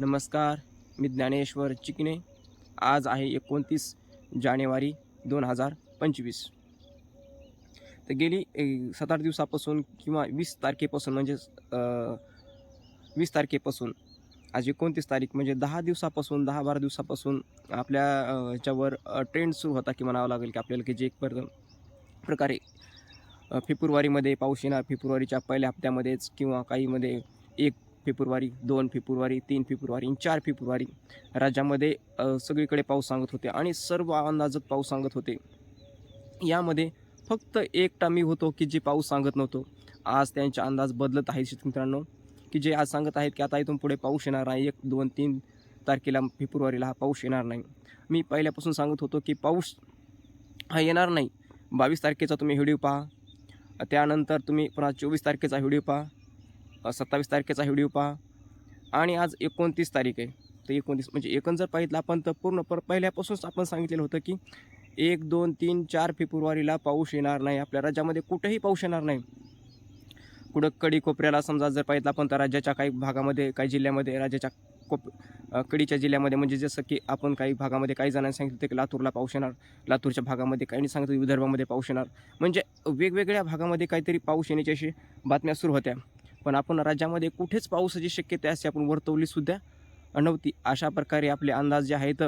नमस्कार मी ज्ञानेश्वर चिकणे आज आहे एकोणतीस जानेवारी दोन हजार पंचवीस. तर गेली सात आठ दिवसापासून किंवा वीस तारखेपासून म्हणजेच वीस तारखेपासून आज एकोणतीस तारीख म्हणजे दहा दिवसापासून दहा बारा दिवसापासून आपल्या ह्याच्यावर ट्रेंड सुरू होता की म्हणावं लागेल की आपल्याला की जे एक पर प्रकारे फेब्रुवारीमध्ये पाऊस येणार फेब्रुवारीच्या पहिल्या हप्त्यामध्येच किंवा काहीमध्ये एक फेब्रुवारी दोन फेब्रुवारी तीन फेब्रुवारी आणि चार फेब्रुवारी राज्यामध्ये सगळीकडे पाऊस सांगत होते आणि सर्व अंदाजात पाऊस सांगत होते. यामध्ये फक्त एकटा मी होतो की जे पाऊस सांगत नव्हतो. आज त्यांचे अंदाज बदलत आहेत शेतकरी मित्रांनो की जे आज सांगत आहेत की आता इथून पुढे पाऊस येणार नाही. एक दोन तीन तारखेला फेब्रुवारीला हा पाऊस येणार नाही. मी पहिल्यापासून सांगत होतो की पाऊस हा येणार नाही. बावीस तारखेचा तुम्ही व्हिडिओ पहा. त्यानंतर तुम्ही पुन्हा चोवीस तारखेचा व्हिडिओ पहा. सत्तावीस तारखेचा व्हिडिओ पहा. आणि आज एकोणतीस तारीख आहे. तर एकोणतीस म्हणजे एकूण जर पाहिलं आपण तर पूर्ण पर पहिल्यापासूनच आपण सांगितलेलं होतं की एक दोन तीन चार फेब्रुवारीला पाऊस येणार नाही. आपल्या राज्यामध्ये कुठेही पाऊस येणार नाही. कुठं कडी कोपऱ्याला समजा जर पाहितलं आपण तर राज्याच्या काही भागामध्ये काही जिल्ह्यामध्ये राज्याच्या कोप कडीच्या जिल्ह्यामध्ये म्हणजे जसं की आपण काही भागामध्ये काही जणांनी सांगितलं होतं की लातूरला पाऊस येणार. लातूरच्या भागामध्ये काही सांगितलं विदर्भामध्ये पाऊस येणार. म्हणजे वेगवेगळ्या भागामध्ये काहीतरी पाऊस येण्याची अशी बातम्या सुरू होत्या. पण आपण राज्यामध्ये कुठेच पावसाची शक्यता अशी आपण वर्तवलीसुद्धा नव्हती. अशा प्रकारे आपले अंदाज जे आहेत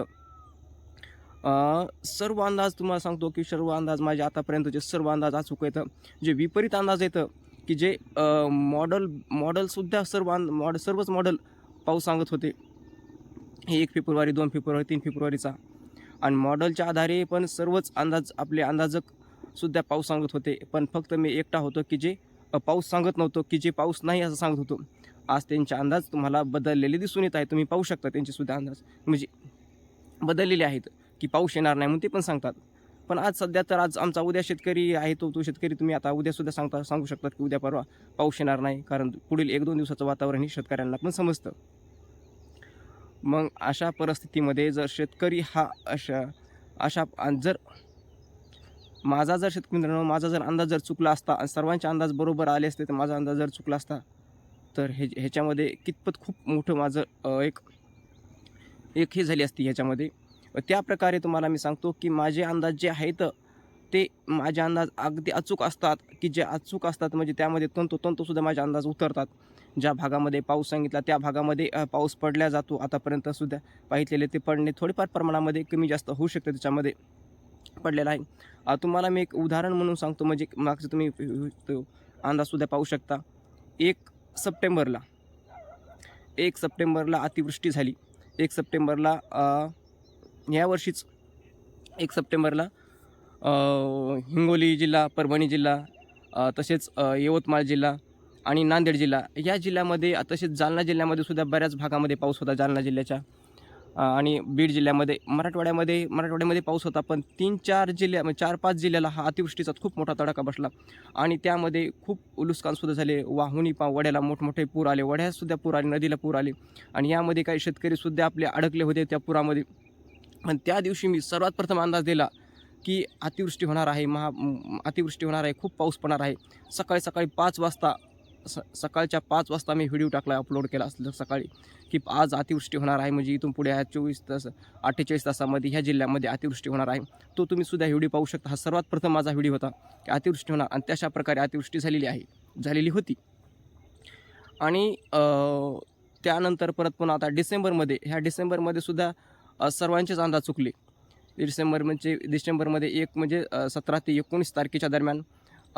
सर्व अंदाज तुम्हाला सांगतो की सर्व अंदाज माझे आतापर्यंतचे सर्व अंदाज अचूक आहेत. जे विपरीत अंदाज येतं की जे मॉडल मॉडलसुद्धा सर्व अं मॉड सर्वच मॉडल पाऊस सांगत होते. हे एक फेब्रुवारी दोन फेब्रुवारी तीन फेब्रुवारीचा. आणि मॉडलच्या आधारे पण सर्वच अंदाज आपले अंदाजकसुद्धा पाऊस सांगत होते. पण फक्त मी एकटा होतो की जे पाऊस सांगत नव्हतो की जे पाऊस नाही असं सांगत होतो. आज त्यांचे अंदाज तुम्हाला बदललेले दिसून येत आहे. तुम्ही पाहू शकता त्यांचेसुद्धा अंदाज. म्हणजे बदललेले आहेत की पाऊस येणार नाही म्हणून ते पण सांगतात. पण आज सध्या तर आज आमचा उद्या शेतकरी आहे तो तो शेतकरी तुम्ही आता उद्यासुद्धा सांगता सांगू शकतात की उद्या परवा पाऊस येणार नाही. कारण पुढील एक दोन दिवसाचं वातावरण हे शेतकऱ्यांना पण समजतं. मग अशा परिस्थितीमध्ये जर शेतकरी हा अशा अशा जर माझा जर शेतकरी मित्रांनो माझा जर अंदाज जर चुकला असता आणि सर्वांचे अंदाज बरोबर आले असते तर माझा अंदाज जर चुकला असता तर हे ह्याच्यामध्ये कितपत खूप मोठं माझं एक एक हे झाली असती ह्याच्यामध्ये. त्या प्रकारे तुम्हाला मी सांगतो की माझे अंदाज जे आहेत ते माझे अंदाज अगदी अचूक असतात की जे अचूक असतात म्हणजे त्यामध्ये तंतोतंतसुद्धा माझे अंदाज उतरतात. ज्या भागामध्ये पाऊस सांगितला त्या भागामध्ये पाऊस पडल्या जातो आतापर्यंतसुद्धा पाहिलेले पाहितलेले ते पडणे थोडेफार प्रमाणामध्ये कमी जास्त होऊ शकते त्याच्यामध्ये. पडलेला आहे. तुम्हाला मी एक उदाहरण म्हणून सांगतो म्हणजे मागचं तुम्ही तो अंदाजसुद्धा पाहू शकता. एक सप्टेंबरला एक सप्टेंबरला अतिवृष्टी झाली. एक सप्टेंबरला यावर्षीच एक सप्टेंबरला हिंगोली जिल्हा परभणी जिल्हा तसेच यवतमाळ जिल्हा आणि नांदेड जिल्हा या जिल्ह्यामध्ये तसेच जालना जिल्ह्यामध्ये सुद्धा बऱ्याच भागामध्ये पाऊस होता जालना जिल्ह्याच्या. आणि बीड जिल्ह्यामध्ये मराठवाड्यामध्ये मराठवाड्यामध्ये पाऊस होता पण तीन चार जिल्ह्या म्हणजे चार पाच जिल्ह्याला हा अतिवृष्टीचा खूप मोठा तडाखा बसला. आणि त्यामध्ये खूप उलुसकानसुद्धा झाले. वाहुनी पा वड्याला मोठमोठे पूर आले. वड्यातसुद्धा पूर आले नदीला पूर आले. आणि यामध्ये काही शेतकरीसुद्धा आपले अडकले होते त्या पुरामध्ये. आणि त्या दिवशी मी सर्वात प्रथम अंदाज दिला की अतिवृष्टी होणार आहे महा अतिवृष्टी होणार आहे खूप पाऊस पडणार आहे. सकाळी सकाळी पाच वाजता स सकाळच्या पाच वाजता मी व्हिडिओ टाकला अपलोड केला असलं सकाळी की आज अतिवृष्टी होणार आहे म्हणजे इथून पुढे ह्या चोवीस तास अठ्ठेचाळीस तासामध्ये ह्या जिल्ह्यामध्ये अतिवृष्टी होणार आहे. तो तुम्ही सुद्धा व्हिडिओ पाहू शकता. हा सर्वात प्रथम माझा व्हिडिओ होता की अतिवृष्टी होणार आणि तशा प्रकारे अतिवृष्टी झालेली आहे झालेली होती. आणि त्यानंतर परत पुन्हा आता डिसेंबरमध्ये ह्या डिसेंबरमध्ये सुद्धा सर्वांचेच अंदाज चुकले. डिसेंबर म्हणजे डिसेंबरमध्ये एक म्हणजे सतरा ते एकोणीस तारखेच्या दरम्यान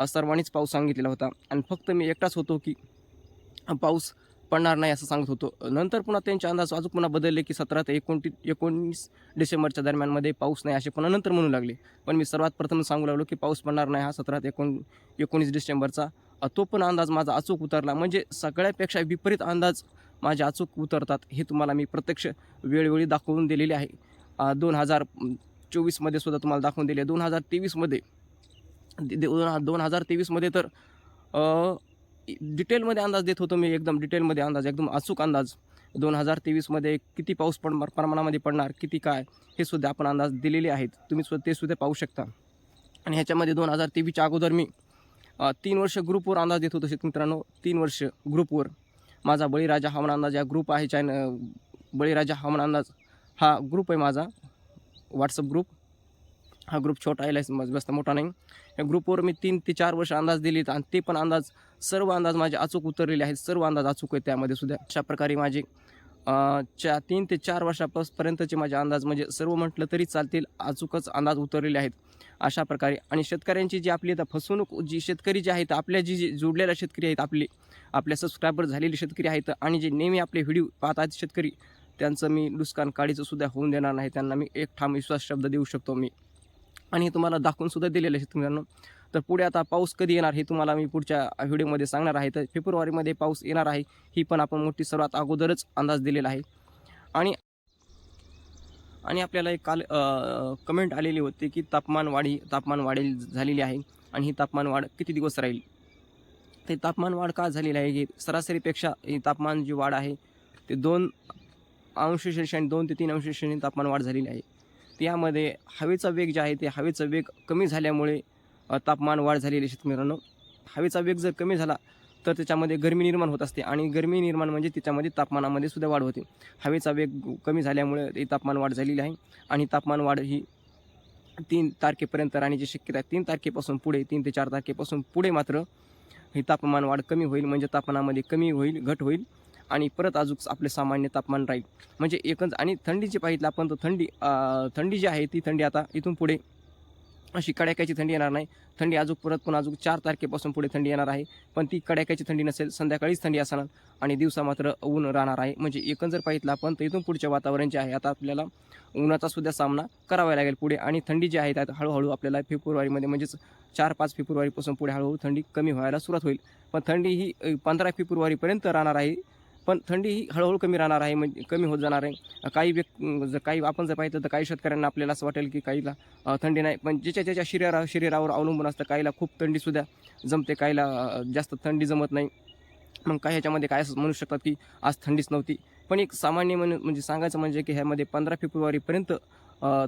सर्वांनीच पाऊस सांगितलेला होता. आणि फक्त मी एकटाच होतो की पाऊस पडणार नाही असं सांगत होतो. नंतर पुन्हा त्यांचे अंदाज अजून पुन्हा बदलले की सतरा ते एकोणती एकोणीस डिसेंबरच्या दरम्यानमध्ये पाऊस नाही असे पुन्हा नंतर म्हणू लागले. पण मी सर्वात प्रथम सांगू लागलो की पाऊस पडणार नाही हा सतरा ते एकोण एकोणीस डिसेंबरचा. तो पण अंदाज माझा अचूक उतरला. म्हणजे सगळ्यापेक्षा विपरीत अंदाज माझे अचूक उतरतात हे तुम्हाला मी प्रत्यक्ष वेळोवेळी दाखवून दिलेले आहे. दोन हजार चोवीसमध्ये सुद्धा तुम्हाला दाखवून दिले. दोन हजार तेवीसमध्ये दोन दोन हजार तेवीसमध्ये तर डिटेलमध्ये अंदाज देत होतो मी एकदम डिटेलमध्ये अंदाज एकदम अचूक अंदाज. दोन हजार तेवीसमध्ये किती पाऊस पड प्रमाणामध्ये पडणार किती काय हे सुद्धा आपण अंदाज दिलेले आहेत. तुम्ही सुद्धा ते सुद्धा पाहू शकता. आणि ह्याच्यामध्ये दोन हजार तेवीसच्या अगोदर मी तीन वर्ष ग्रुपवर अंदाज देत होतो मित्रांनो. तीन वर्ष ग्रुपवर माझा बळीराजा हवामान अंदाज या ग्रुप आहे चॅन बळीराजा हवामान अंदाज हा ग्रुप आहे माझा. व्हॉट्सअप ग्रुप हा ग्रुप छोटा आहे लायस- जास्त मोठा नाही. या ग्रुपवर मी तीन ते चार वर्ष अंदाज दिलेत आणि ते पण अंदाज सर्व अंदाज माझे अचूक उतरलेले आहेत सर्व अंदाज अचूक आहेत त्यामध्ये सुद्धा. अशा प्रकारे माझे च्या तीन ते चार वर्षापर्यंतचे माझे अंदाज म्हणजे सर्व म्हटलं तरी चालतील अचूकच अंदाज उतरलेले आहेत. अशा प्रकारे. आणि शेतकऱ्यांची जी आपली आता फसवणूक जी शेतकरी जे आहेत आपल्या जी जी जोडलेल्या शेतकरी आहेत आपले आपल्या सबस्क्रायबर झालेले शेतकरी आहेत आणि जे नेहमी आपले व्हिडिओ पाहतात शेतकरी त्यांचं मी नुकसान काढीचं सुद्धा होऊन देणार नाही त्यांना मी एक ठाम विश्वास शब्द देऊ शकतो मी. आणि हे तुम्हाला दाखवून सुद्धा दिलेलं आहे तर पुढे आता पाऊस कधी येणार हे तुम्हाला मी पुढच्या व्हिडिओमध्ये सांगणार आहे. तर फेब्रुवारीमध्ये पाऊस येणार आहे ही पण आपण मोठी सर्वात अगोदरच अंदाज दिलेला आहे. आणि आणि आपल्याला एक काल कमेंट आलेली होती की तापमान वाढी तापमान वाढेल झालेली आहे. आणि ही तापमान वाढ किती दिवस राहील? ते तापमान वाढ का झालेली आहे? की सरासरीपेक्षा ही तापमान जी वाढ आहे ते दोन अंश आणि दोन ते तीन अंश श्रेणी तापमान वाढ झालेली आहे. यामध्ये हवेचा वेग जे आहे ते हवेचा वेग कमी झाल्यामुळे तापमान वाढ झालेली आहे शेतकऱ्यांनो. हवेचा वेग जर कमी झाला तर त्याच्यामध्ये गरमी निर्माण होत असते आणि गरमी निर्माण म्हणजे त्याच्यामध्ये तापमानामध्ये सुद्धा वाढ होते. हवेचा वेग कमी झाल्यामुळे ही तापमान वाढ झालेली आहे आणि तापमान वाढ ही तीन तारखेपर्यंत राहण्याची शक्यता आहे. तीन तारखेपासून पुढे तीन ते चार तारखेपासून पुढे मात्र ही तापमान वाढ कमी होईल म्हणजे तापमानामध्ये कमी होईल घट होईल. आणि परत अजून आपले सामान्य तापमान राहील. म्हणजे एकच आणि थंडी जी पाहिजे आपण तर थंडी थंडी जी आहे ती थंडी आता इथून पुढे अशी कडाक्याची थंडी येणार नाही. थंडी अजून परत पण अजून चार तारखेपासून पुढे थंडी येणार आहे. पण ती कडाक्याची थंडी नसेल संध्याकाळीच थंडी असणार आणि दिवसा मात्र ऊन राहणार आहे. म्हणजे एकंदर जर पाहितला आपण तर इथून पुढच्या वातावरण जे आहे आता आपल्याला उन्हाचा सुद्धा सामना करावा लागेल पुढे. आणि थंडी जी आहे त्यात हळूहळू आपल्याला फेब्रुवारीमध्ये म्हणजेच चार पाच फेब्रुवारीपासून पुढे हळूहळू थंडी कमी व्हायला सुरुवात होईल. पण थंडी ही पंधरा फेब्रुवारीपर्यंत राहणार आहे. पण थंडी ही हळूहळू कमी राहणार आहे म्हणजे कमी होत जाणार आहे. काही व्यक् जर काही आपण जर पाहिलं तर काही शेतकऱ्यांना आपल्याला असं वाटेल की काहीला थंडी नाही. पण ज्याच्या ज्याच्या शरीरा शरीरावर अवलंबून असतं काहीला खूप थंडीसुद्धा जमते काहीला जास्त थंडी जमत नाही. मग काही ह्याच्यामध्ये काय असं म्हणू शकतात की आज थंडीच नव्हती. पण एक सामान्य म्हण म्हणजे सांगायचं म्हणजे की ह्यामध्ये पंधरा फेब्रुवारीपर्यंत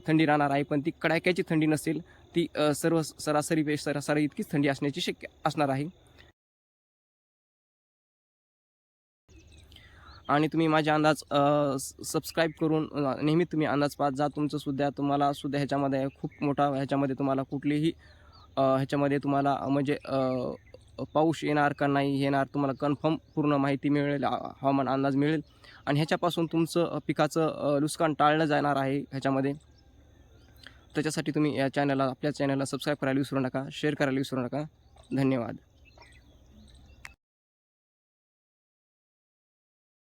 थंडी राहणार आहे. पण ती कडाक्याची थंडी नसेल ती सर्व सरासरी सरासरी इतकीच थंडी असण्याची शक्य असणार आहे. आणि तुम्ही माझे अंदाज सबस्क्राईब करून नेहमी तुम्ही अंदाज पाहत जा. तुमचं सुद्धा तुम्हाला सुद्धा ह्याच्यामध्ये खूप मोठा ह्याच्यामध्ये तुम्हाला कुठलीही ह्याच्यामध्ये तुम्हाला म्हणजे पाऊस येणार का नाही येणार तुम्हाला कन्फर्म पूर्ण माहिती मिळेल हवामान अंदाज मिळेल. आणि ह्याच्यापासून तुमचं पिकाचं नुकसान टाळलं जाणार आहे ह्याच्यामध्ये. त्याच्यासाठी तुम्ही या चॅनलला आपल्या चॅनलला सबस्क्राईब करायला विसरू नका शेअर करायला विसरू नका. धन्यवाद.